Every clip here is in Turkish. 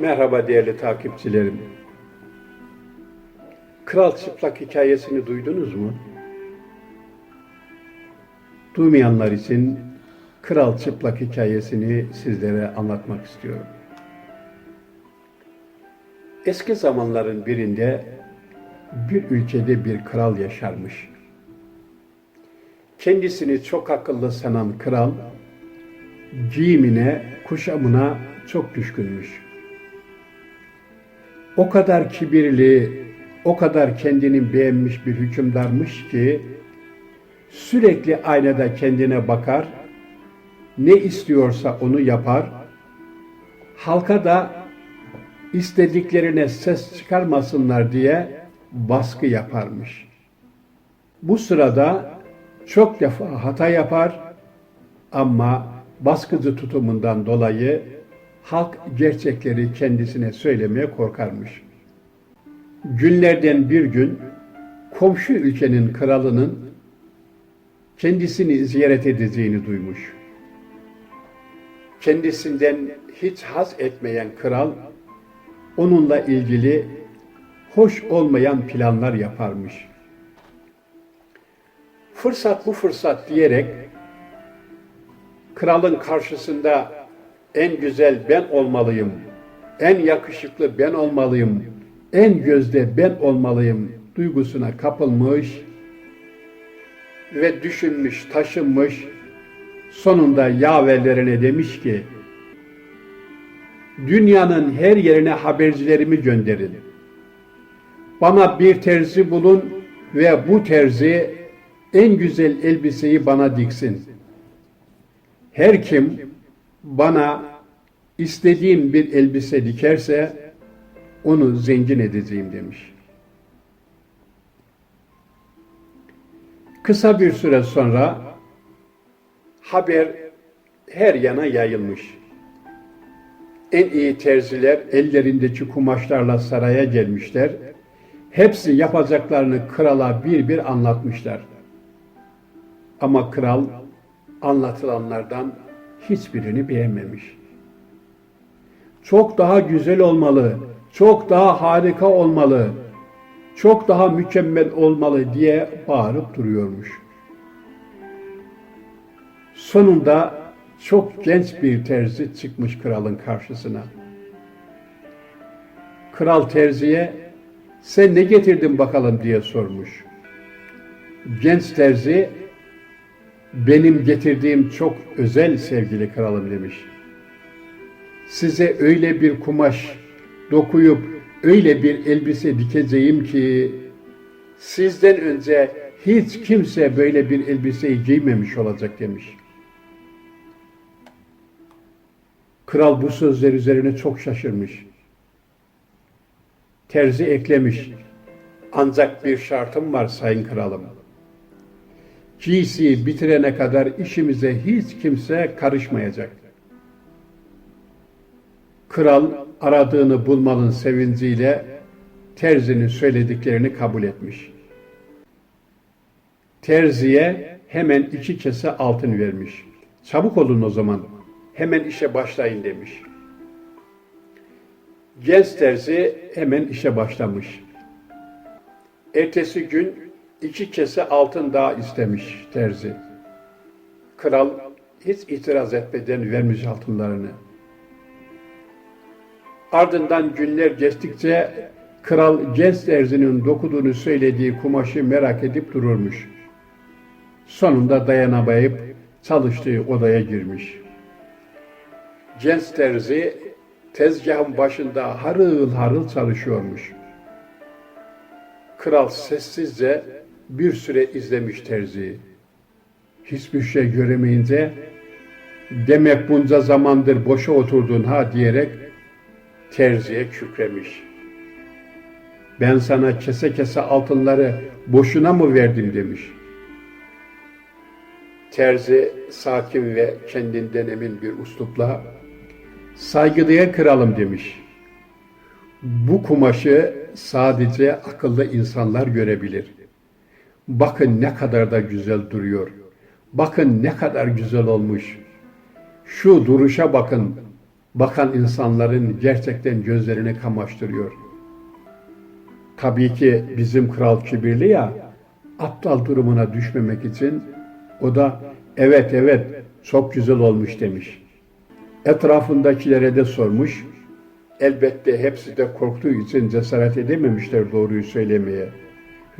Merhaba değerli takipçilerim. Kral Çıplak hikayesini duydunuz mu? Duymayanlar için Kral Çıplak hikayesini sizlere anlatmak istiyorum. Eski zamanların birinde bir ülkede bir kral yaşarmış. Kendisini çok akıllı sanan kral giyimine, kuşamına çok düşkünmüş. O kadar kibirli, o kadar kendini beğenmiş bir hükümdarmış ki sürekli aynada kendine bakar, ne istiyorsa onu yapar, halka da istediklerine ses çıkarmasınlar diye baskı yaparmış. Bu sırada çok defa hata yapar ama baskıcı tutumundan dolayı halk gerçekleri kendisine söylemeye korkarmış. Günlerden bir gün komşu ülkenin kralının kendisini ziyaret edeceğini duymuş. Kendisinden hiç haz etmeyen kral onunla ilgili hoş olmayan planlar yaparmış. Fırsat bu fırsat diyerek kralın karşısında en güzel ben olmalıyım, en yakışıklı ben olmalıyım, en gözde ben olmalıyım duygusuna kapılmış ve düşünmüş, taşınmış, sonunda yaverlerine demiş ki, dünyanın her yerine habercilerimi gönderin. Bana bir terzi bulun ve bu terzi en güzel elbiseyi bana diksin. Her kim bana istediğim bir elbise dikerse onu zengin edeceğim demiş. Kısa bir süre sonra haber her yana yayılmış. En iyi terziler ellerindeki kumaşlarla saraya gelmişler. Hepsi yapacaklarını krala bir bir anlatmışlar. Ama kral anlatılanlardan hiçbirini beğenmemiş. Çok daha güzel olmalı, çok daha harika olmalı, çok daha mükemmel olmalı diye bağırıp duruyormuş. Sonunda çok genç bir terzi çıkmış kralın karşısına. Kral terziye sen ne getirdin bakalım diye sormuş. Genç terzi benim getirdiğim çok özel sevgili kralım demiş. Size öyle bir kumaş dokuyup öyle bir elbise dikeceğim ki sizden önce hiç kimse böyle bir elbiseyi giymemiş olacak demiş. Kral bu sözler üzerine çok şaşırmış. Terzi eklemiş. Ancak bir şartım var sayın kralım. Giysiyi bitirene kadar işimize hiç kimse karışmayacak. Kral aradığını bulmanın sevinciyle terzinin söylediklerini kabul etmiş. Terziye hemen iki kese altın vermiş. Çabuk olun o zaman, hemen işe başlayın demiş. Genç terzi hemen işe başlamış. Ertesi gün iki kese altın daha istemiş terzi. Kral hiç itiraz etmeden vermiş altınlarını. Ardından günler geçtikçe kral genç terzinin dokuduğunu söylediği kumaşı merak edip dururmuş. Sonunda dayanamayıp çalıştığı odaya girmiş. Genç terzi tezgahın başında harıl harıl çalışıyormuş. Kral sessizce bir süre izlemiş terziyi. Hiçbir şey göremeyince demek bunca zamandır boşa oturdun ha diyerek terziye kükremiş. Ben sana kese kese altınları boşuna mı verdim demiş. Terzi sakin ve kendinden emin bir uslupla saygıdeğer kralım demiş. Bu kumaşı sadece akıllı insanlar görebilir. Bakın ne kadar da güzel duruyor. Bakın ne kadar güzel olmuş. Şu duruşa bakın. bakan insanların gerçekten gözlerini kamaştırıyor. Tabii ki bizim kral kibirli ya, aptal durumuna düşmemek için o da evet evet çok güzel olmuş demiş. Etrafındakilere de sormuş. Elbette hepsi de korktuğu için cesaret edememişler doğruyu söylemeye.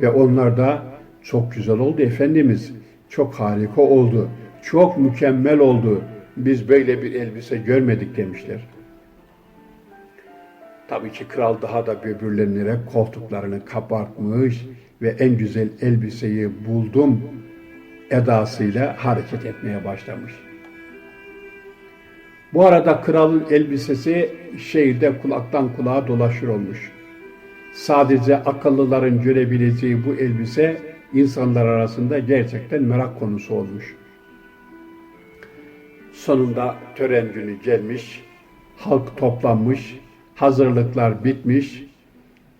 Ve onlar da çok güzel oldu Efendimiz. Çok harika oldu. Çok mükemmel oldu. Biz böyle bir elbise görmedik demişler. Tabii ki kral daha da böbürlenerek koltuklarını kabartmış ve en güzel elbiseyi buldum edasıyla hareket etmeye başlamış. Bu arada kralın elbisesi şehirde kulaktan kulağa dolaşır olmuş. Sadece akıllıların görebileceği bu elbise insanlar arasında gerçekten merak konusu olmuş. Sonunda tören günü gelmiş, halk toplanmış, hazırlıklar bitmiş,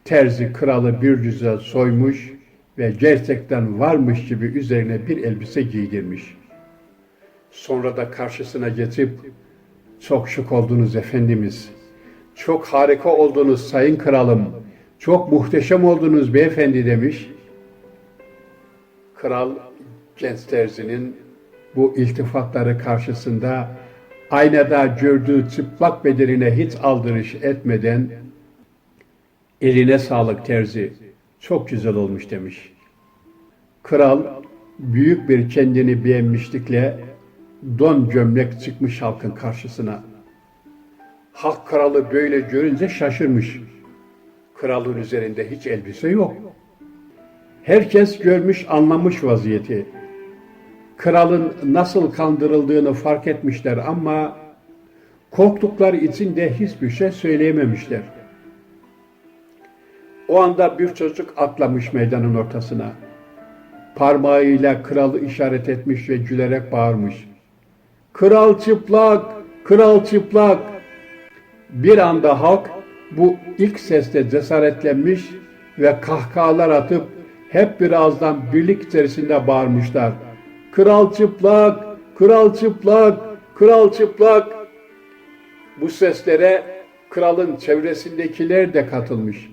terzi kralı bir güzel soymuş ve gerçekten varmış gibi üzerine bir elbise giydirmiş. Sonra da karşısına geçip çok şık oldunuz efendimiz. Çok harika oldunuz sayın kralım. Çok muhteşem oldunuz beyefendi demiş. Kral genç terzinin bu iltifatları karşısında aynada gördüğü çıplak bedenine hiç aldırış etmeden eline sağlık terzi çok güzel olmuş demiş. Kral büyük bir kendini beğenmişlikle don gömlek çıkmış halkın karşısına. Halk kralı böyle görünce şaşırmış. Kralın üzerinde hiç elbise yok. Herkes görmüş anlamış vaziyeti. Kralın nasıl kandırıldığını fark etmişler ama korktukları için de hiçbir şey söyleyememişler. O anda bir çocuk atlamış meydanın ortasına. Parmağıyla kralı işaret etmiş ve gülerek bağırmış. Kral çıplak, kral çıplak. Bir anda halk bu ilk sesle cesaretlenmiş ve kahkahalar atıp hep bir ağızdan birlik içerisinde bağırmışlar. Kral çıplak, kral çıplak, kral çıplak. Bu seslere kralın çevresindekiler de katılmış.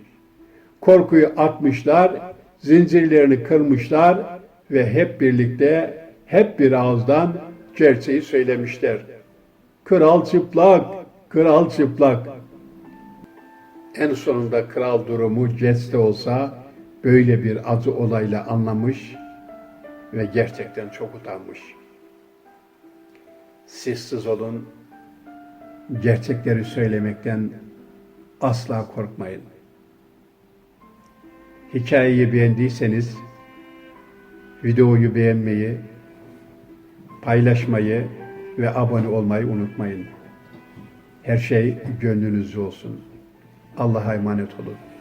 Korkuyu atmışlar, zincirlerini kırmışlar ve hep birlikte, hep bir ağızdan gerçeği söylemişler. Kral çıplak, kral çıplak. En sonunda kral durumu geç de olsa böyle bir acı olayla anlamış ve gerçekten çok utanmış. Sessiz olun, gerçekleri söylemekten asla korkmayın. Hikayeyi beğendiyseniz videoyu beğenmeyi, paylaşmayı ve abone olmayı unutmayın. Her şey gönlünüzce olsun. Allah'a emanet olun.